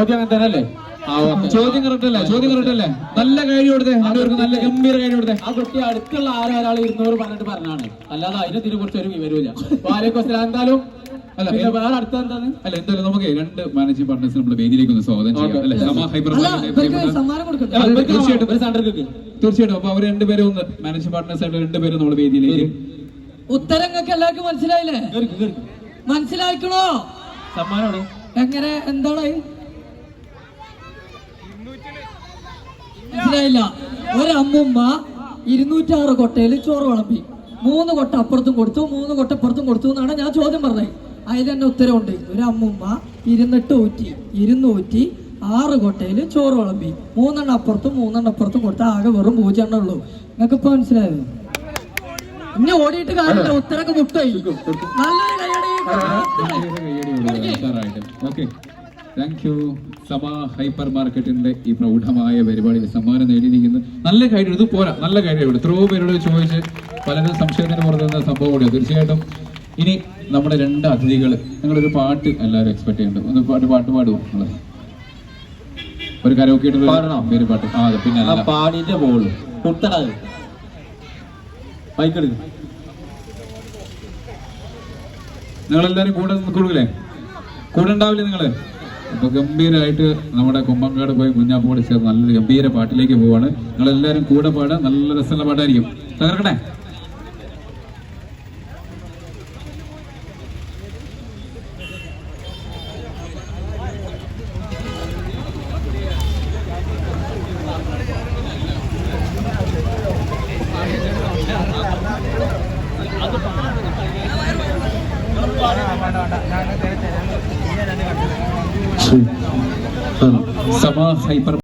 തന്നെ ചോദ്യം കറക്റ്റ് അല്ലേ ചോദ്യം കറക്റ്റ് അല്ലേ നല്ല കാര്യം കൊടുത്തേ അവർക്ക് നല്ല ഗംഭീര കാര്യം കൊടുത്തേ. ആ കുട്ടി അടുത്തുള്ള ആരോ ഒരാൾ ഇരുന്നൂറ് പറഞ്ഞിട്ട് പറഞ്ഞാണ്. അല്ലാതെ അതിനെ കുറിച്ച് ഒരു വിവരമില്ല വാലേക്കും അസ്സലാം. എന്തായാലും? അല്ല, വേറെ അടുത്ത എന്താണ്? അല്ല എന്തായാലും നമുക്ക് രണ്ട് മാനേജിംഗ് പാർട്ട്നേഴ്സ് നമ്മുടെ വേദിയിലേക്ക് ഒന്ന് സ്വാഗതം ചെയ്യാം. അല്ലെ? തീർച്ചയായിട്ടും. തീർച്ചയായിട്ടും. അപ്പൊ അവർ രണ്ടുപേരും ഒന്ന് മാനേജിംഗ് പാർട്ട്നേഴ്സ് ആയിട്ട് രണ്ടുപേരും നമ്മുടെ വേദിയിലേക്ക്. ഉത്തരങ്ങൾക്ക് എല്ലാവർക്കും മനസ്സിലായില്ലേ? മനസ്സിലാക്കണോ സമ്മാനമാണ് എങ്ങനെ? എന്താണ് മനസ്സിലായില്ല ഒരമ്മുമ്മ ഇരുന്നൂറ്റാറ് കൊട്ടയിൽ ചോറ് വിളമ്പി. മൂന്ന് കൊട്ട അപ്പുറത്തും കൊടുത്തു മൂന്ന് കൊട്ട അപ്പുറത്തും കൊടുത്തു എന്നാണ് ഞാൻ ചോദ്യം പറഞ്ഞത്. അതിൽ തന്നെ ഉത്തരവുണ്ട്. ഒരു അമ്മുമ്മ ഇരുന്നിട്ട് ഊറ്റി ഇരുന്നൂറ്റി ആറ് കൊട്ടയിൽ ചോറ് വിളമ്പി. മൂന്നെണ്ണം അപ്പുറത്തും മൂന്നെണ്ണം അപ്പുറത്തും കൊടുത്ത ആകെ വെറും പൂജെണ്ണ ഉള്ളൂ. നിങ്ങൾക്ക് ഇപ്പൊ മനസ്സിലായത് ഇനി ഓടിയിട്ട് കാര്യമില്ല ഉത്തരൊക്കെ മുട്ടായി നല്ലൊരു കൈയടി താങ്ക് യു സമ ഹൈപ്പർ മാർക്കറ്റിന്റെ ഈ പ്രൗഢമായ പരിപാടിയിൽ സമ്മാനം നേടിയിരിക്കുന്നു. നല്ല കാര്യം ഇത് പോരാ. നല്ല കാര്യം ഇവിടെ. എത്രയോ പേരോട് ചോദിച്ച് പലരും സംശയത്തിന് പുറത്ത് നിന്ന സംഭവം കൂടിയാണ് തീർച്ചയായിട്ടും ഇനി നമ്മുടെ രണ്ട് അതിഥികൾ നിങ്ങളൊരു പാട്ട് എല്ലാവരും എക്സ്പെക്ട് ചെയ്യുന്നുണ്ട് ഒന്ന് പാട്ട് പാട്ട് പാടുമോ നിങ്ങൾ? ഒരു കരോക്കി പാടണോ? പേര് പാട്ട്. ആ അതെ പിന്നെ പാടിന്റെ ബൈക്കെടുക്ക് നിങ്ങളെല്ലാരും കൂടെ കൊടുക്കില്ലേ കൂടെ ഉണ്ടാവില്ലേ നിങ്ങൾ? അപ്പൊ ഗംഭീരമായിട്ട് നമ്മുടെ കുമ്പങ്കാട് പോയി കുഞ്ഞാപ്പോട് ചേർന്ന് നല്ലൊരു ഗംഭീര പാട്ടിലേക്ക് പോവാണ്. നിങ്ങളെല്ലാരും കൂടെ പാടാൻ നല്ല രസമുള്ള പാട്ടായിരിക്കും. തകർക്കട്ടെ സമ ഹൈപ്പർ